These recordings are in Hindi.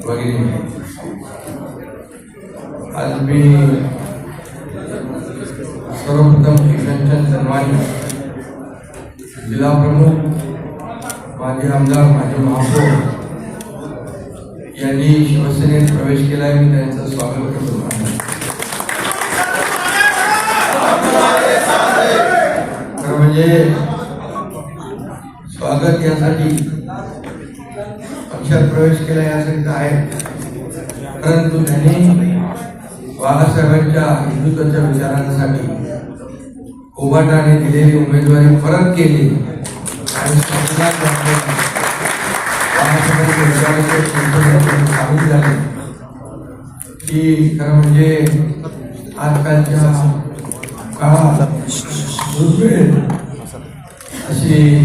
भगिनी आज मी सर्वप्रथम किशनचंद सन्मानी जिल्हा प्रमुख माजी आमदार माजी महापौर यांनी शिवसेनेत प्रवेश त्यांचं स्वागत करतो स्वागत यासाठी पक्षात प्रवेश केला यासाठी आहे. परंतु त्यांनी बाळासाहेबांच्या हिंदुत्वाच्या विचारांसाठी उभाटाने दिलेली उमेदवारी परत केली. आणि संविधान साबित झाले. की खरं म्हणजे आजकालच्या काळात दुर्मिळ अशी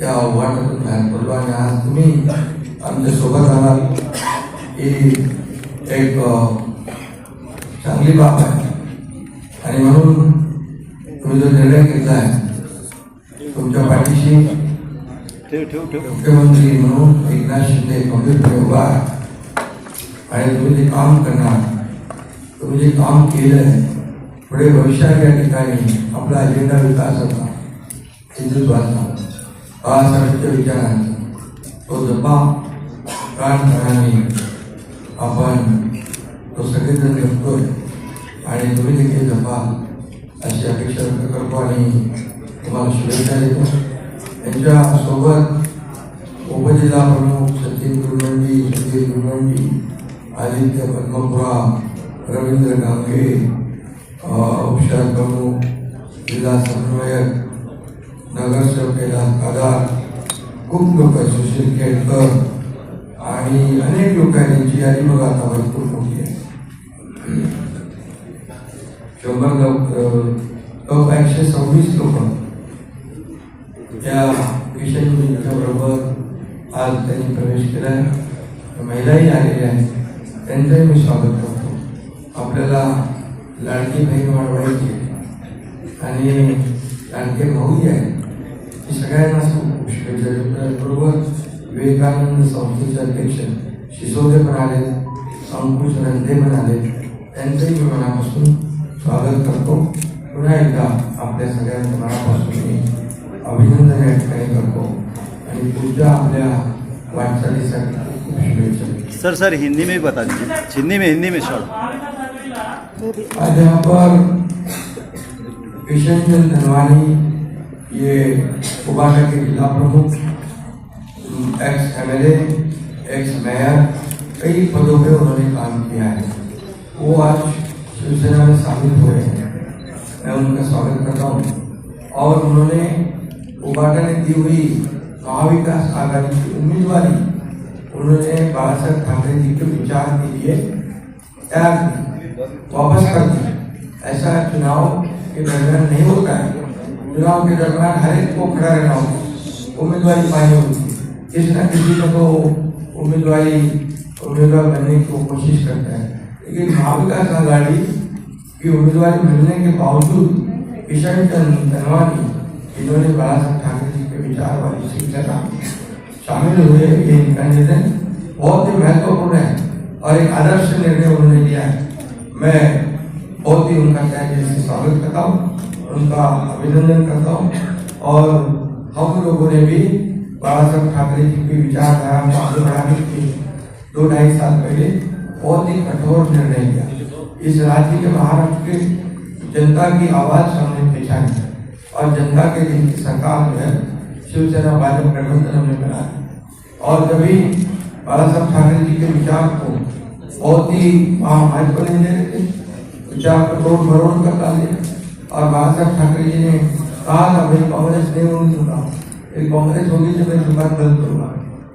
त्या आव्हानातून बाहेर पडलो आणि आज तुम्ही आमच्यासोबत आलात ही एक चांगली बाब आहे. आणि म्हणून तुम्ही जो निर्णय घेतला आहे तुमच्या पाठीशी मुख्यमंत्री म्हणून एकनाथ शिंदे खंबीरपणे उभा आहे. आणि तुम्ही जे काम करणार तुम्ही जे काम केलंय पुढे भविष्यात या ठिकाणी आपला अजेंडा विकासाचा हिंदुत्वाचा बाळासाहेबांच्या विचारांचा तो जपा प्राणपणाने आपण तो सगळेजण जपतोय आणि तुम्ही देखील जपा अशी अपेक्षा व्यक्त करतो आणि तुम्हाला शुभेच्छा देतो. यांच्यासोबत उपजिल्हा प्रमुख सचिन गुरुवंडी सुधीर गुरुवंडी आदित्य पद्मपुरा रवींद्र गांगे उपशहर प्रमुख जिल्हा समन्वयक नगरसेवकेला कैलास खूप लोक आहेत सुशील केळकर आणि अनेक लोक आहेत त्यांची यादी मग आता भरपूर मोठी आहे. शंभर लोक एकशे सव्वीस लोक त्या विषय बरोबर आज त्यांनी प्रवेश केलाय महिलाही आलेल्या आहेत त्यांचंही मी स्वागत करतो. आपल्याला लाडकी बहीण वाढवायची आणि सगळ्यांना खूप विवेकानंद संस्थेचे अध्यक्ष शिसोदे पण आले अंकुश रंधे पण आले. त्यांचंही मी मनापासून स्वागत करतो. पुन्हा एकदा आपल्या सगळ्यांचं मनापासून मी अभिनंदन या ठिकाणी करतो. आणि पुढच्या आपल्या वाटचालीसाठी खूप खूप शुभेच्छा. सर सर हिंदी में बता दीजिए. हिंदी में हिंदी में शॉर्ट. आज यहाँ किशन चंद धनवानी ये उबाटा के जिला प्रमुख ex M L ex mayor कई पदों पे उन्होंने काम किया है। वो आज शिवसेना में शामिल हुए हैं। मैं उनका स्वागत करता हूँ। और उन्होंने उबाटा ने दी हुई महाविकास आघाड़ी की उम्मीदवारी, उन्होंने बाला साहेब ठाकरे जी के विचार के लिए त्याग दी वापस कर दी ऐसा चुनाव के दरमियान नहीं होता है। चुनाव के दरमियान हर एक को खड़ा रहना होता है। उम्मीदवारी पानी होती है। किसी न किसी को तो उम्मीदवारी, उम्मीदवार बनने की वो कोशिश करता है। लेकिन महाविकास आघाड़ी की उम्मीदवारी मिलने के बावजूद किशन चंद धनवानी इन्होंने बाला साहब ठाकरे जी के विचार वाली शिवसेना शामिल हुए, ये इनका निर्णय बहुत ही महत्वपूर्ण है और एक आदर्श निर्णय उन्होंने लिया है। मैं बहुत ही उनका तय से स्वागत करता हूँ, उनका अभिनंदन करता हूँ। और हम लोगों ने भी बाबा साहब ठाकरे जी की विचारधारा को आगे बढ़ाने के दो ढाई साल पहले बहुत ही कठोर निर्णय लिया। इस राज्य के महाराष्ट्र के जनता की आवाज़ हमने पहचानी और जनता के लिए की सरकार जो है, शिवसेना, भाजपा गठबंधन हमने बनाया और जब भी बाला साहब ठाकरे जी के विचार को बहुत ही महाभाजपा ने ले रहे थे विचार को तोड़ मरोड़ कर डाले और साहब ठाकरे जी ने कहा था भाई कांग्रेस नहीं होने दूँगा एक कांग्रेस होगी जो मैं ज़ुबान बंद करूँगा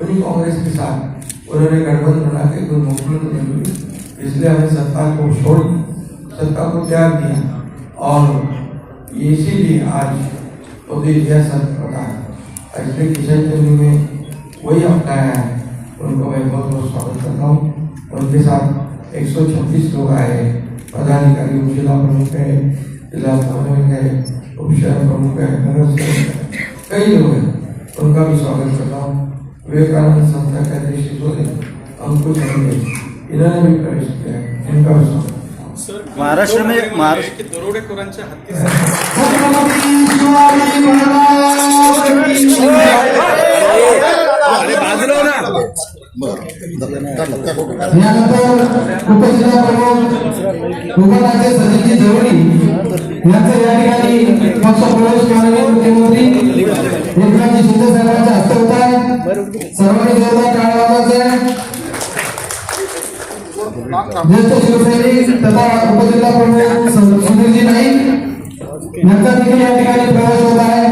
उन्हीं कांग्रेस के साथ उन्होंने गठबंधन बना के कोई मुख्यमंत्री नहीं हुई। इसलिए हमें सत्ता को छोड़ सत्ता को त्याग दिया। और इसीलिए आज यह सत्य पता है। इसलिए किशन चंद्र में वही अपनाया है, उनको मैं बहुत बहुत स्वागत करता हूँ। उनके साथ 126 लोग आए। हैं पदाधिकारी जिला प्रमुख है जिला प्रमुख है उप शहर प्रमुख है नगर कई लोग हैं उनका भी स्वागत करता हूँ विवेकानंद संस्था के अध्यक्ष अंकुश अंगे इन्होंने भी प्रवेश किया है इनका भी स्वागत महाराष्ट्र में आरोप महाराष्ट्र- हत्ती महाराज की उपजिल्हा प्रमुख सचिनजी जवळी यांचा या ठिकाणी पक्ष प्रवेश मुख्यमंत्री एकनाथजी शिंदे साहेबांच्या हस्ते होत आहे सर्वांनी जोरदार ज्येष्ठ शिवसैनिक तथा उपजिल्हा प्रमुख सु- नाईक यांचा देखील या ठिकाणी प्रवेश होत आहे